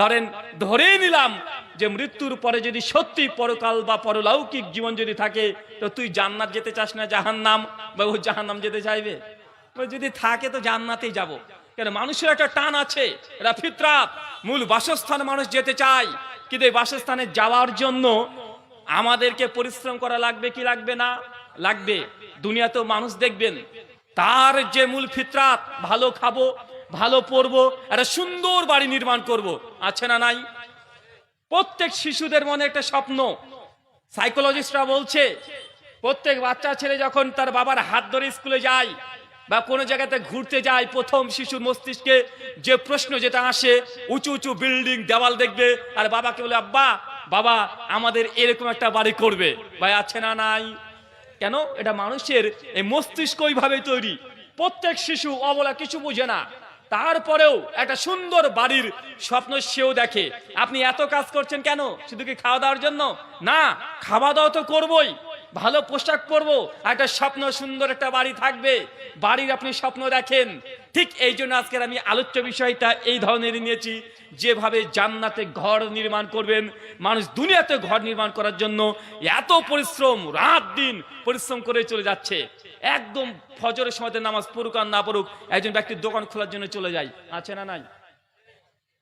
ধরেন ধরে নিলাম যে মৃত্যুর পরে যদি সত্যি পরকাল বা পরলৌকিক জীবন যদি থাকে, তো তুই জান্নাত যেতে চাস না, জাহান্নাম? বা ও জাহান্নাম যেতে চাইবে? যদি থাকে তো জান্নাতেই যাব। কেন, মানুষের একটা টান আছে, এটা ফিতরাত মূল বাসস্থান মানুষ যেতে চায়, কিন্তু এই বাসস্থানে যাওয়ার জন্য আমাদেরকে পরিশ্রম করা লাগবে কি লাগবে না? লাগবে। দুনিয়াতেও মানুষ দেখবেন, তার যে মূল ফিতরাত ভালো খাব ভালো পড়ব একটা সুন্দর বাড়ি নির্মাণ করব। আছে না নাই? প্রত্যেক শিশুদের মনে একটা স্বপ্ন। সাইকোলজিস্টরা বলছে, প্রত্যেক বাচ্চা ছেলে যখন তার বাবার হাত ধরে স্কুলে যায় বা কোনো জায়গাতে ঘুরতে যায়, প্রথম শিশুর মস্তিষ্কে যে প্রশ্ন যেটা আসে, উঁচু উঁচু বিল্ডিং, দেওয়াল দেখবে, আর বাবাকে বলে, আব্বা, বাবা, আমাদের এরকম একটা বাড়ি করবে। ভাই, আছে না নাই? কেন? এটা মানুষের এই মস্তিষ্ক ওইভাবেই তৈরি। প্রত্যেক শিশু অবলা কিছু বুঝে না। তারপরেও একটা সুন্দর বাড়ির স্বপ্ন সেও দেখে। আপনি এত কাজ করছেন কেন? শুধু কি খাওয়া দাওয়ার জন্য? না, খাওয়া দাওয়া তো করবই। ভালো পোশাক পরবো একটা স্বপ্ন, সুন্দর একটা বাড়ি থাকবে। বাড়ির আপনি স্বপ্ন দেখেন। ঠিক এই জন্য আজকের আমি আলোচ্য বিষয়টা এই ধরনের নিয়েছি। যেভাবে জান্নাতে ঘর নির্মাণ করবেন, মানুষ দুনিয়াতে ঘর নির্মাণ করার জন্য এত পরিশ্রম, রাত দিন পরিশ্রম করে চলে যাচ্ছে। একদম ফজরের সময়তে নামাজ পড়ুক আর না পড়ুক, একজন ব্যক্তির দোকান খোলার জন্য চলে যায়। আছে না নাই?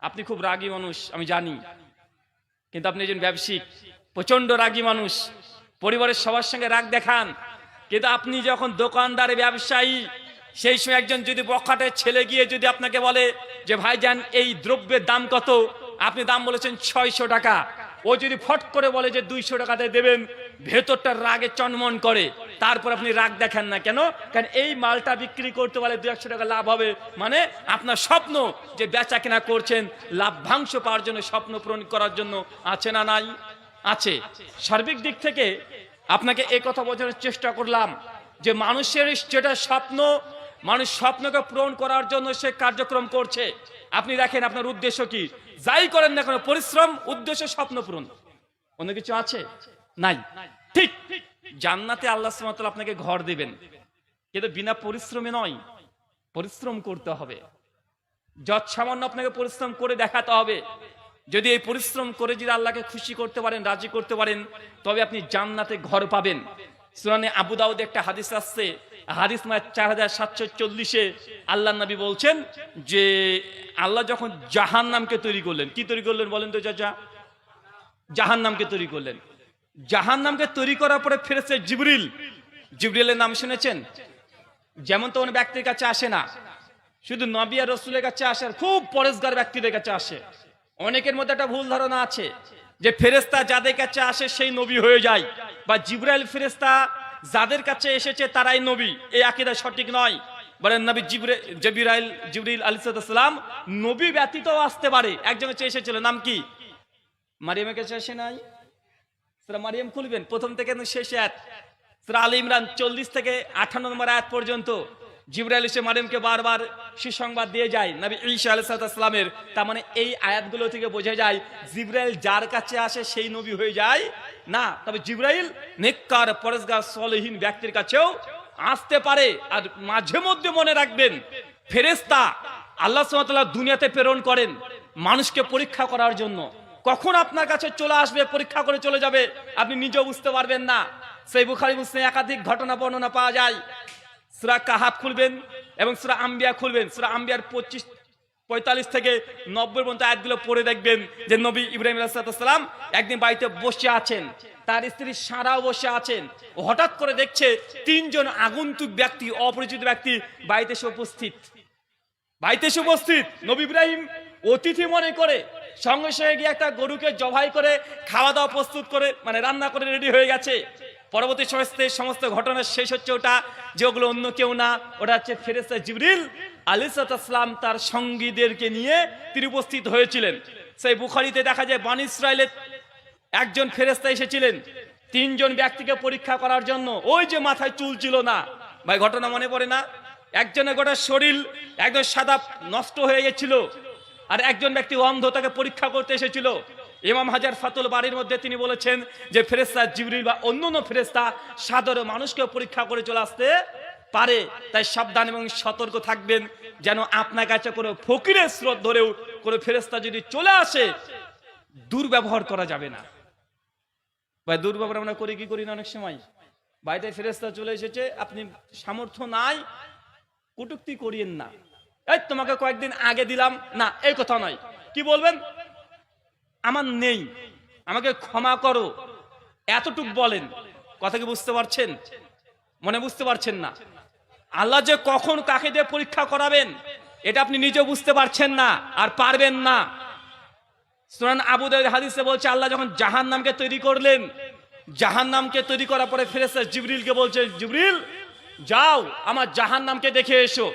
আপনি খুব রাগী মানুষ, আমি জানি। কিন্তু আপনি একজন ব্যবসায়িক প্রচণ্ড রাগী মানুষ। পরিবারের সবার সঙ্গে রাগ দেখান। কিন্তু আপনি যখন দোকানদারে ব্যবসায়ী, সেই সময় একজন যদি বখাটের ছেলে গিয়ে যদি আপনাকে বলে যে ভাইজান এই দ্রব্যের দাম কত? আপনি দাম বলেছেন ছয়শো টাকা। ও যদি ফট করে বলে যে, দুইশো টাকাতে দেবেন ভেতরটা রাগে চনমন করে। তারপর আপনি রাগ দেখেন না কেন? কারণ এই মালটা বিক্রি করতে পারলে দু একশো টাকা লাভ হবে। মানে আপনার স্বপ্ন যে, বেচা কেনা করছেন লাভ্যাংশ পাওয়ার জন্য, স্বপ্ন পূরণ করার জন্য আছে না নাই? আছে। সার্বিক দিক থেকে আপনাকে এই কথা বোঝানোর চেষ্টা করলাম যে মানুষের যেটা স্বপ্ন, মানুষ স্বপ্নকে পূরণ করার জন্য সে কার্যক্রম করছে। আপনি দেখেন আপনার উদ্দেশ্য কি? যাই করেন না কোনো, পরিশ্রম, উদ্দেশ্য, স্বপ্ন পূরণ। অন্য কিছু আছে? নাই। ঠিক। জান্নাতে আল্লাহ সুবহানাহু আপনাকে ঘর দিবেন। কিন্তু বিনা পরিশ্রমে নয়, পরিশ্রম করতে হবে। যৎ সামান্য আপনাকে পরিশ্রম করে দেখাতে হবে। যদি এই পরিশ্রম করে যদি আল্লাহকে খুশি করতে পারেন, রাজি করতে পারেন, তবে আপনি জান্নাতে ঘর পাবেন। সুরানে আবু দাউদ একটা হাদিস আসছে। হাদিস মায়ের চার হাজার সাতশো চল্লিশে আল্লাহ নবী বলছেন যে, আল্লাহ যখন জাহান নামকে তৈরি করলেন, কি তৈরি করলেন বলেন তো চাচা? জাহান নামকে তৈরি করলেন। জাহান নামকে তৈরি করার পরে ফেরেছে জিবরিল, জিবরিলের নাম শুনেছেন? যেমন তো ব্যক্তির কাছে আসে না। শুধু নবিয়া রসুলের কাছে আসে আর খুব পরেশগার ব্যক্তিদের কাছে আসে। অনেকের মধ্যে একটা ভুল ধারণা আছে যে ফেরেস্তা যাদের কাছে আসে সেই নবী হয়ে যায়। বা জিব্রাইল ফেরেস্তা যাদের কাছে এসেছে তারাই নবী। এই আকিদা সঠিক নয়। বলেন নবী জিব্রে জবিরাইল জিবরিল আলিসাল্লাম নবী ব্যতীত আসতে পারে। একজন কাছে এসেছিল, নাম কি? মারিয়ামের কাছে আসে নাই? সুরা মারিয়াম খুলবেন। প্রথম থেকে শেষ আয়াত। সুরা আলী ইমরান চল্লিশ থেকে আঠান্ন নম্বর আয়াত পর্যন্ত। জিবরাইল এসে মারিয়ামকে বারবার সুসংবাদ দিয়ে যায়। নবী ঈসা আলাইসালামের তার মানে এই আয়াতগুলো থেকে বোঝা যায়, জিব্রাইল যার কাছে আসে সেই নবী হয়ে যায়। না, তবে জিব্রাইল নেককার পরেশগার সলহীন ব্যক্তির কাছেও আসতে পারে। আর মাঝে মধ্যে মনে রাখবেন ফেরেস্তা আল্লাহ সুবহানাহু দুনিয়াতে প্রেরণ করেন মানুষকে পরীক্ষা করার জন্য। কখন আপনার কাছে চলে আসবে, পরীক্ষা করে চলে যাবে, আপনি নিজেও বুঝতে পারবেন না। সেই বুখারি, মুসলিম একাধিক ঘটনা বর্ণনা পাওয়া যায়। সুরা কাহাব খুলবেন এবং সুরা আম্বিয়া খুলবেন। সুরা আম্বিয়ার পঁচিশ, পঁয়তাল্লিশ থেকে নব্বই পর্যন্ত আয়াতগুলো পড়ে দেখবেন যে নবী ইব্রাহিম আলাইসালাম একদিন বাড়িতে বসে আছেন। তার স্ত্রী সারাও বসে আছেন। হঠাৎ করে দেখছে তিনজন আগন্তুক ব্যক্তি, অপরিচিত ব্যক্তি বাড়িতে এসে উপস্থিত। বাড়িতে এসে উপস্থিত। নবী ইব্রাহিম অতিথি মনে করে, সঙ্গে সঙ্গে গিয়ে একটা গরুকে জবাই করে খাওয়া দাওয়া প্রস্তুত করে মানে রান্না করে রেডি হয়ে গেছে। পরবর্তী সমস্ত সমস্ত ঘটনার শেষ হচ্ছে ওটা, যে ওগুলো অন্য কেউ না। ওটা হচ্ছে ফেরেস্তা জিবরিল আলিসাতাম তার সঙ্গীদেরকে নিয়ে তিনি উপস্থিত হয়েছিলেন। সেই বুখারিতে দেখা যায়, বান ইসরায়েলের একজন ফেরেস্তা এসেছিলেন। তিনজন ব্যক্তিকে পরীক্ষা করার জন্য। ওই যে মাথায় চুল ছিল না। ভাই, ঘটনা মনে পড়ে না? একজনের গোটা শরীর একদম সাদা নষ্ট হয়ে গেছিল। আর একজন ব্যক্তি অন্ধ, তাকে পরীক্ষা করতে এসেছিল। ইমাম হাজার ফাতুল বাড়ির মধ্যে তিনি বলেছেন যে ফেরেস্তা জিবরিল বা অন্য অন্য ফেরেস্তা সাধারণ মানুষকে পরীক্ষা করে চলে আসতে পারে। তাই সাবধান এবং সতর্ক থাকবেন যেন আপনার কাছে কোনো ফকিরের স্রোত ধরেও কোনো ফেরেস্তা যদি চলে আসে, দুর্ব্যবহার করা যাবে না। ভাই, দুর্ব্যবহার আমরা করি, কি করি না অনেক সময়? বাড়িতে ফেরেস্তা চলে এসেছে, আপনি সামর্থ্য নাই, কটুক্তি করিয়েন না। এই, তোমাকে কয়েকদিন আগে দিলাম, না, এই কথা নয়। কি বলবেন? আমার নেই। আমাকে ক্ষমা করো। এতটুক বলেন। কথা কি বুঝতে পারছেন? মনে বুঝতে পারছেন না। আল্লাহ যে কখন কাকে দিয়ে পরীক্ষা করাবেন, এটা আপনি নিজেও বুঝতে পারছেন না আর পারবেন না। সুনান আবু দাউদ হাদিসে বলছে, আল্লাহ যখন জাহান নামকে তৈরি করলেন জাহান নামকে তৈরি করার পরে ফেরেস্তা জিবরিলকে বলছে, জিবরিল, যাও, আমার জাহান নামকে দেখে এসো।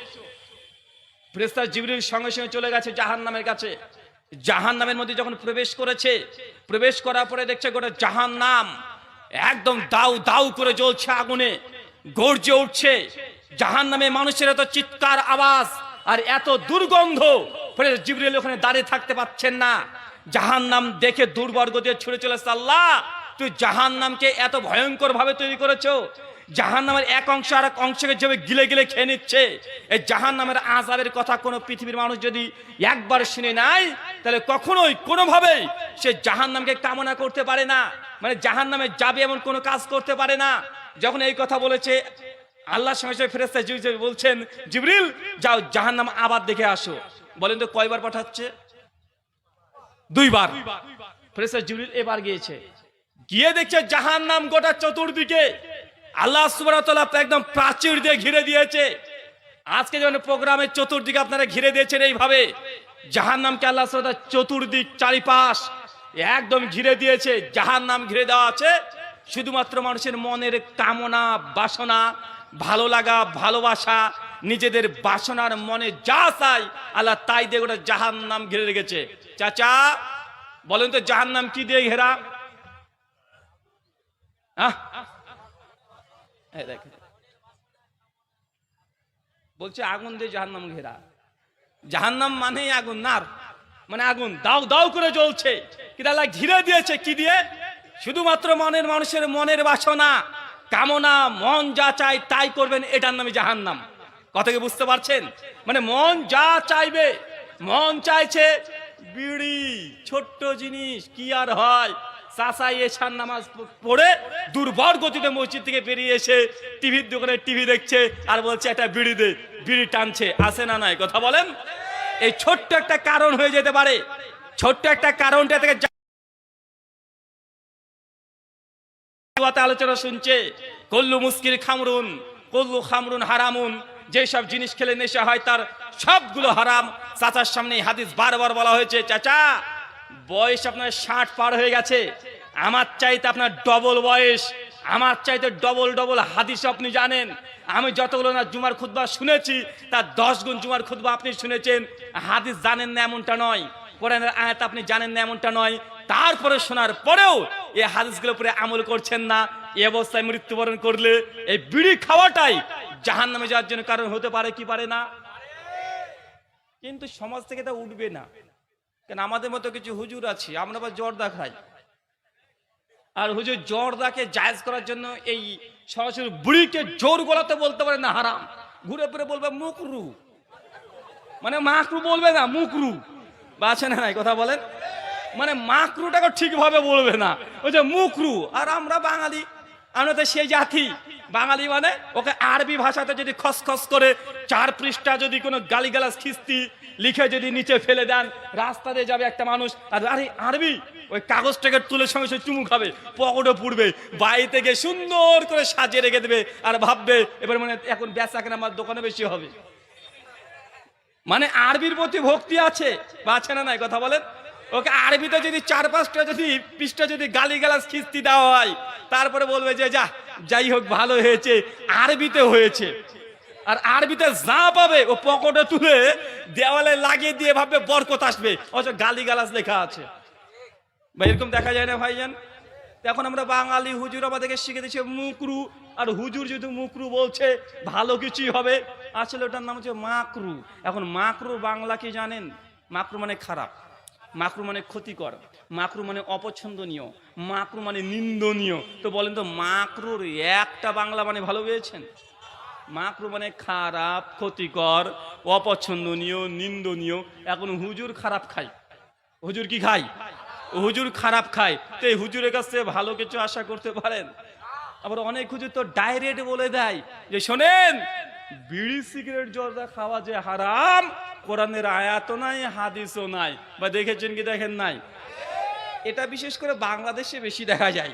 ফেরেস্তা জিবরিল সঙ্গে সঙ্গে চলে গেছে জাহান নামের কাছে। জাহান নামের মধ্যে যখন প্রবেশ করেছে, প্রবেশ করার পরে দেখছে গোটা জাহান নাম একদম দাউ দাউ করে জ্বলছে আগুনে, গর্জে উঠছে। জাহান নামে মানুষের এত চিৎকার আওয়াজ আর এত দুর্গন্ধ, ফলে জিবরিল ওখানে দাঁড়িয়ে থাকতে পাচ্ছেন না। জাহান নাম দেখে দুর্বর্গ দিয়ে ছুড়ে চলেছে, আল্লাহ, তুই জাহান নামকে এত ভয়ঙ্কর ভাবে তৈরি করেছ জাহান নামের এক অংশ আর এক অংশকে যেভাবে গিলে গিলে খেয়ে নিচ্ছে, এই জাহান নামের আজাবের কথা কোনো পৃথিবীর মানুষ যদি একবার শুনে নাই তাহলে কখনোই কোনোভাবেই সে জাহান নামকে কামনা করতে পারে না। মানে জাহান নামে যাবে এমন কোনো কাজ করতে পারে না। যখন এই কথা বলেছে আল্লাহর সঙ্গে সঙ্গে ফেরেস্তা বলছেন, জিবরিল, যাও জাহান নাম আবার দেখে আসো। বলেন তো কয়বার পাঠাচ্ছে? দুইবার। ফেরেস্তা জিবরিল এবার গিয়েছে। গিয়ে দেখছে জাহান নাম গোটা চতুর্দিকে আল্লাহ সুবাহ একদম প্রাচীর দিয়ে ঘিরে দিয়েছে। আজকে যেমন প্রোগ্রামের চতুর্দিকে আপনারা ঘিরে দিয়েছেন এইভাবে জাহান নামকে আল্লাহ সুবাহ চতুর্দিক চারিপাশ একদম ঘিরে দিয়েছে জাহান নাম ঘিরে দেওয়া আছে। শুধুমাত্র মানুষের মনের কামনা, বাসনা, ভালো লাগা, ভালোবাসা, নিজেদের বাসনার মনে যা চাই, আল্লাহ তাই দিয়ে গোটা জাহান নাম ঘিরে রেখেছে। চাচা, বলেন তো জাহান নাম কি দিয়ে ঘেরা? আহ? দেখেন। বলছে, আগুন দিয়ে জাহান্নাম ঘেরা। জাহান্নাম মানে আগুন নার মানে আগুন। দাও দাও করে জ্বলছে। আল্লাহ ঘিরে দিয়েছে? কি দিয়ে? শুধুমাত্র মনের মানুষের মনের বাসনা, কামনা, মন যা চাই তাই করবেন, এটার নামে জাহান্নাম। কথা কি বুঝতে পারছেন? মানে মন যা চাইবে, মন চাইছে বিড়ি, ছোট্ট জিনিস, কি আর হয়? পড়ে দুর্বল গতিতে মসজিদ থেকে টিভির দোকানে টিভি দেখছে আর বলছে একটা বিড়ি দে, বিড়ি টানছে আসে না কথা বলেন? এই ছোট্ট একটা কারণ হয়ে যেতে পারে। ছোট্ট একটা কারণটা থেকে আলোচনা শুনছে, কল্লু মুস্কিল খামরুন, কল্লু খামরুন হারামুন, যেসব জিনিস খেলে নেশা হয় তার সবগুলো হারাম। চাচার সামনে হাদিস বারবার বলা হয়েছে, চাচা বয়স আপনার ষাট পার হয়ে গেছে। আমার চাইতে আপনার ডবল বয়স। আমার চাইতে ডবল ডবল হাদিস আপনি জানেন। আমি যতগুলো না জুমার খুতবা শুনেছি, তার দশ গুণ জুমার খুতবা আপনি শুনেছেন। হাদিস জানেন না এমনটা নয়। কোরআনের আয়াত আপনি জানেন না এমনটা নয়। তারপরে শোনার পরেও এই হাদিসগুলো উপরে আমল করছেন না। এ অবস্থায় মৃত্যুবরণ করলে এই বিড়ি খাওয়াটাই জাহান নামে যাওয়ার জন্য কারণ হতে পারে কি পারে না? কিন্তু সমাজ থেকে তা উঠবে না। কেন আমাদের মতো কিছু হুজুর আছে? আমরা আবার জর্দা খাই। আর হুজুর জর্দাকে জায়েজ করার জন্য এই সরাসরি বুড়িকে জোর গলাতে বলতে পারে না, হারাম। ঘুরে ফিরে বলবে মুকরু মানে মাকরু বলবে না মুকরু বা আছে না নাই কথা বলেন? মানে মাকরুটাকে ঠিকভাবে বলবে না। ওই যে মুকরু আর আমরা বাঙালি আমরা তো সেই জাতি। বাঙালি মানে ওকে আরবি ভাষাতে যদি খসখস করে, চার পৃষ্ঠা যদি কোনো গালিগালাজ খিস্তি লিখে যদি নিচে ফেলে দেন, রাস্তা দিয়ে যাবে একটা মানুষ আর আরে আরবি? ওই কাগজটাকে তুলে সঙ্গে সঙ্গে চুমু খাবে, পকেটে পুড়বে, বাড়িতে গিয়ে সুন্দর করে সাজিয়ে রেখে দেবে আর ভাববে, এবার মানে এখন বেচা কেনা আমার দোকানে বেশি হবে। মানে আরবির প্রতি ভক্তি আছে, বা আছে না নাই, কথা বলেন? ওকে আরবিতে যদি চার পাঁচটা যদি পৃষ্ঠা যদি গালি গালাজ খিস্তি দেওয়া হয়, তারপরে বলবে যে, যা, যাই হোক, ভালো হয়েছে। আরবিতে হয়েছে। আর আরবিতে যা পাবে, ও পকেটে তুলে দেওয়ালে লাগিয়ে দিয়ে ভাববে বরকত আসবে। অথচ গালি গালাজ লেখা আছে। ভাই, এরকম দেখা যায় না, ভাইজান? এখন আমরা বাঙালি হুজুর আমাদেরকে শিখে দিচ্ছে মুকরু। আর হুজুর যদি মুকরু বলছে, ভালো কিছুই হবে। আসলে ওটার নাম হচ্ছে মাকরু। এখন মাকরু বাংলা কি জানেন? মাকরু মানে খারাপ। মাকরু মানে ক্ষতিকর, মাকরু মানে অপছন্দনীয়, মাকরু মানে নিন্দনীয়। তো বলেন তো, মাকরুর একটা বাংলা মানে ভালো পেয়েছেন? মাকরু মানে খারাপ, ক্ষতিকর, অপছন্দনীয়, নিন্দনীয়। এখন হুজুর খারাপ খায়। হুজুর কি খায়? হুজুর খারাপ খায়। তো এই হুজুরের কাছে ভালো কিছু আশা করতে পারেন? আবার অনেক হুজুর তো ডাইরেক্ট বলে দেয় যে, শোনেন বিড়ি সিগারেট জর্দা খাওয়া যে হারাম, কোরআনের আয়াতও নাই, হাদিসও নাই, বা দেখেছেন কি দেখেন নাই? এটা বিশেষ করে বাংলাদেশে বেশি দেখা যায়।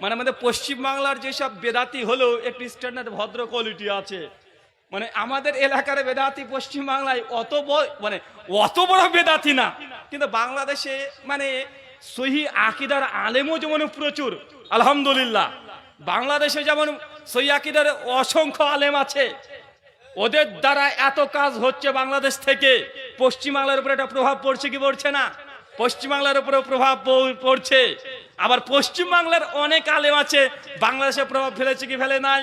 মানে আমাদের পশ্চিম বাংলার যেসব বেদাতি হলো একটি স্ট্যান্ডার্ড ভদ্র কোয়ালিটি আছে। মানে আমাদের এলাকার বেদাতি পশ্চিম বাংলায় অত মানে অত বড় বেদাতি না। কিন্তু বাংলাদেশে মানে সহি আকিদার আলেমও যেমন প্রচুর, আলহামদুলিল্লাহ। বাংলাদেশে যেমন সহি আকিদার অসংখ্য আলেম আছে। ওদের দ্বারা এত কাজ হচ্ছে বাংলাদেশ থেকে। পশ্চিমবাংলার উপরে একটা প্রভাব পড়ছে কি পড়ছে না? পশ্চিমবাংলার উপরে প্রভাব পড়ছে। আবার পশ্চিমবাংলার অনেক আলেম আছে। বাংলাদেশে প্রভাব ফেলেছে কি ফেলে নাই?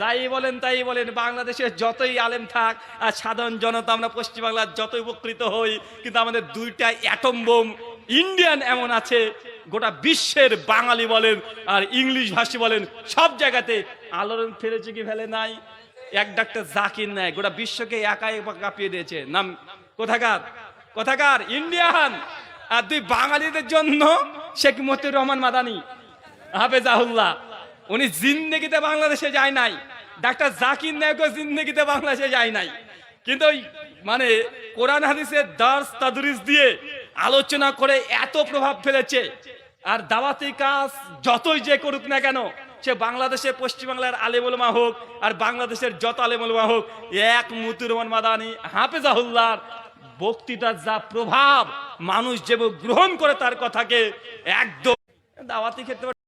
যাই বলেন, তাই বলেন, বাংলাদেশের যতই আলেম থাক আর সাধারণ জনতা, আমরা পশ্চিমবাংলার যতই উপকৃত হই, কিন্তু আমাদের দুইটা অ্যাটম বোম। ইন্ডিয়ান এমন আছে গোটা বিশ্বের বাঙালি বলেন আর ইংলিশ ভাষী বলেন, সব জায়গাতে আলোড়ন ফেলেছে কি ফেলে নাই? এক ডাক্তার জাকির নাই, গোটা বিশ্বকে একাই কাঁপিয়ে দিয়েছে। নাম কোথাকার? কোথাকার? ইন্ডিয়ান। আর দুই বাঙালিদের জন্য শেখ মতিউর রহমান মাদানি, হাফেজাহুল্লাহ। উনি জিন্দেগিতে বাংলাদেশে যায় নাই। ডাক্তার জাকির নায়কও জিন্দেগিতে বাংলাদেশে যায় নাই। কিন্তু ওই মানে কোরআন হাদিসের দার্স তাদরিস দিয়ে আলোচনা করে এত প্রভাব ফেলেছে। আর দাওয়াতি কাজ যতই যে করুক না কেন, সে বাংলাদেশে পশ্চিমবাংলার আলেমুলমা হোক আর বাংলাদেশের যত আলেমুলমা হোক, এক মুতুরমন মাদানি হাফেজাহুল্লার বক্তৃতার যা প্রভাব, মানুষ যেভাবে গ্রহণ করে তার কথাকে একদম দাওয়াতি ক্ষেত্রে